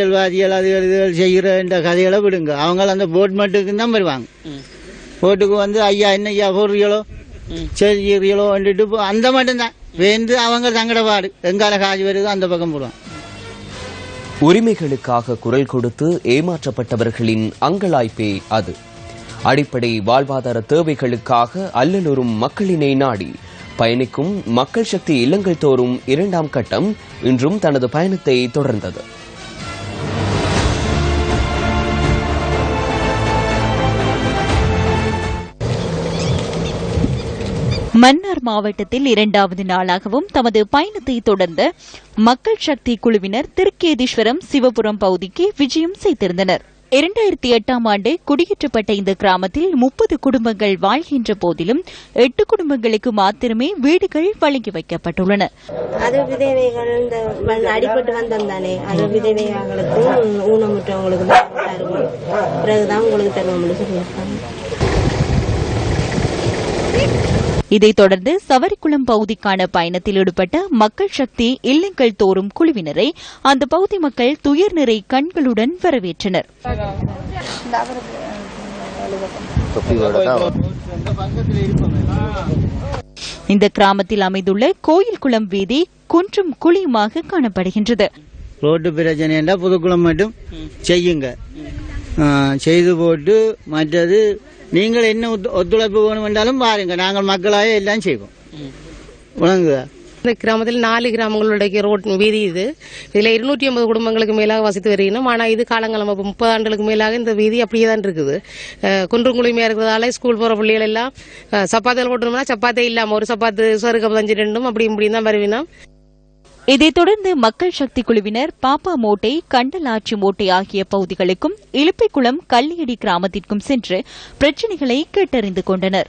அரசியல்வாதிகள் அது இதுகள் செய்கிற இந்த கதைகளை விடுங்க. அவங்க அந்த போட் மட்டுக்கு தான் வருவாங்க. போட்டுக்கு வந்து ஐயா என்ன ஐயா போடுறீங்களோ செய்கிறீங்களோ வந்துட்டு அந்த மட்டும்தான். வேந்து அவங்க தங்கட பாடு எங்கால காசு வருதோ அந்த பக்கம் போடுவாங்க. உரிமைகளுக்காக குரல் கொடுத்து ஏமாற்றப்பட்டவர்களின் அங்கலாய்ப்பே அது. அடிப்படை வாழ்வாதார தேவைகளுக்காக அல்லலுறும் மக்களினை நாடி பயணிக்கும் மக்கள் சக்தி இல்லங்கள் தோறும் இரண்டாம் கட்டம் இன்றும் தனது பயணத்தை தொடர்ந்தது. மன்னார் மாவட்டத்தில் இரண்டாவது நாளாகவும் தமது பயணத்தை தொடர்ந்த மக்கள் சக்தி குழுவினர் திருக்கேதீஸ்வரம் சிவபுரம் பகுதிக்கு விஜயம் செய்திருந்தனர். இரண்டாயிரத்தி எட்டாம் ஆண்டு குடியேற்றப்பட்ட இந்த கிராமத்தில் முப்பது குடும்பங்கள் வாழ்கின்ற போதிலும் எட்டு குடும்பங்களுக்கு மாத்திரமே வீடுகள் வழங்கி வைக்கப்பட்டுள்ளன. அது விதவைகள் இந்த மண் அடிபட்டு வந்தோம் தானே அது விதவைகளுக்கும் ஊனமுற்றவங்களுக்கு தான் தருவோம் பிறகுதான் உங்களுக்கு தருவோம்னு சொல்லியிருக்காங்க. இதைத் தொடர்ந்து சவரிக்குளம் பகுதிக்கான பயணத்தில் ஈடுபட்ட மக்கள் சக்தி இல்லங்கள் தோறும் குழுவினரை அந்த பகுதி மக்கள் துயர் நிறை கண்களுடன் வரவேற்றனர். இந்த கிராமத்தில் அமைந்துள்ள கோயில் குளம் வீதி குன்றும் குழியுமாக காணப்படுகின்றது. ரோட்டு பிரச்சனைண்டா புதுக்குளம் மட்டும் செய்யுங்க. செய்து போட்டு மற்றது நீங்கள் என்ன ஒத்து- ஒத்துழைப்பு வேணும் என்றாலும் பாருங்க நாங்கள் மக்களாக எல்லாம் செய்வோம். விளங்குதா இந்த கிராமத்தில் நாலு கிராமங்களுடைய ரோட் வீதி இது. இதுல இருநூற்றி ஐம்பது குடும்பங்களுக்கு மேலாக வசித்து வருகிறோம். ஆனா இது காலங்காலம் இப்ப முப்பது ஆண்டுகளுக்கு மேலாக இந்த வீதி அப்படியே தான் இருக்குது. குன்றும் குழிமையா இருக்கிறதால ஸ்கூல் போற பிள்ளைகள் எல்லாம் சப்பாத்தியில் போட்டோம்னா சப்பாத்தே இல்லாம ஒரு சப்பாத்து சருக்கு பதினஞ்சு ரெண்டும் அப்படி இப்படி தான் வருவினோம் இதைத் தொடர்ந்து மக்கள் சக்தி குழுவினர் பாப்பா மோட்டை கண்டலாட்சி மோட்டை ஆகிய பகுதிகளுக்கும் இலுப்பைக்குளம் கல்லியடி கிராமத்திற்கும் சென்று பிரச்சினைகளை கேட்டறிந்து கொண்டனர்.